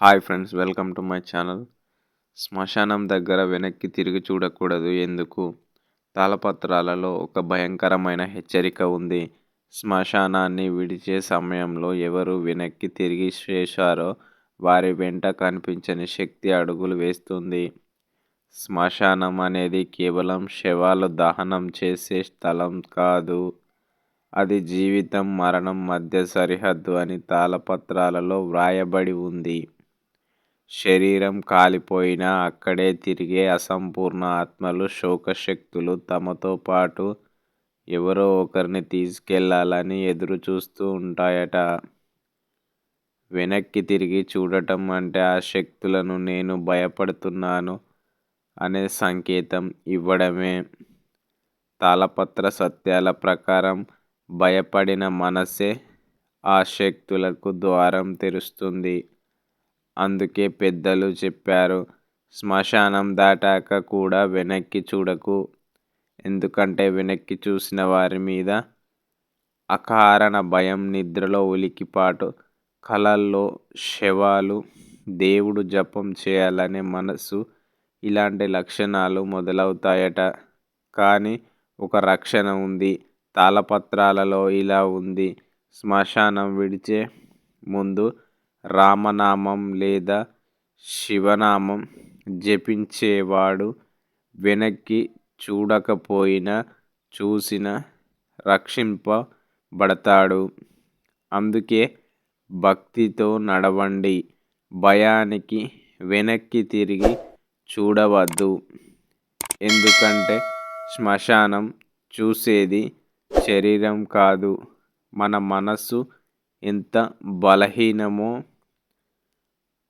Hi friends welcome to my channel. శ్మశానం దగ్గర వెనక్కి తిరిగి చూడకూడదు ఎందుకు? తాళపత్రాలలో ఒక భయంకరమైన హెచ్చరిక ఉంది. శ్మశానాన్ని విడిచే సమయంలో ఎవరు వెనక్కి తిరిగి చేశారో వారి వెంట కనిపించని శక్తి అడుగులు వేస్తుంది. శ్మశానం అనేది కేవలం శవాలు దహనం చేసే స్థలం కాదు. అది జీవితం మరణం మధ్య సరిహద్దు అని తాళపత్రాలలో వ్రాయబడి ఉంది. శరీరం కాలిపోయినా అక్కడే తిరిగే అసంపూర్ణ ఆత్మలు శోకశక్తులు తమతో పాటు ఎవరో ఒకరిని తీసుకెళ్ళాలని ఎదురు చూస్తూ ఉంటాయట. వెనక్కి తిరిగి చూడటం అంటే ఆ శక్తులను నేను భయపడుతున్నాను అనే సంకేతం ఇవ్వడమే. తాళపత్ర సత్యాల ప్రకారం భయపడిన మనసే ఆ శక్తులకు ద్వారం తెరుస్తుంది. అందుకే పెద్దలు చెప్పారు శ్మశానం దాటాక కూడా వెనక్కి చూడకు. ఎందుకంటే వెనక్కి చూసిన వారి మీద అకారణ భయం నిద్రలో ఉలికిపాటు కళల్లో శవాలు దేవుడు జపం చేయాలనే మనసు ఇలాంటి లక్షణాలు మొదలవుతాయట. కానీ ఒక రక్షణ ఉంది తాళపత్రాలలో ఇలా ఉంది. శ్మశానం విడిచే ముందు రామనామం లేదా శివనామం జపించేవాడు వెనక్కి చూడకపోయినా చూసిన రక్షింపబడతాడు. అందుకే భక్తితో నడవండి. భయానికి వెనక్కి తిరిగి చూడవద్దు. ఎందుకంటే శ్మశానం చూసేది శరీరం కాదు. మన మనస్సు ఎంత బలహీనమో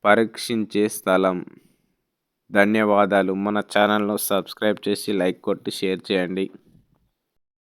పరీక్షించే స్థలం. ధన్యవాదాలు. మన ఛానల్ను సబ్స్క్రైబ్ చేసి లైక్ కొట్టి షేర్ చేయండి.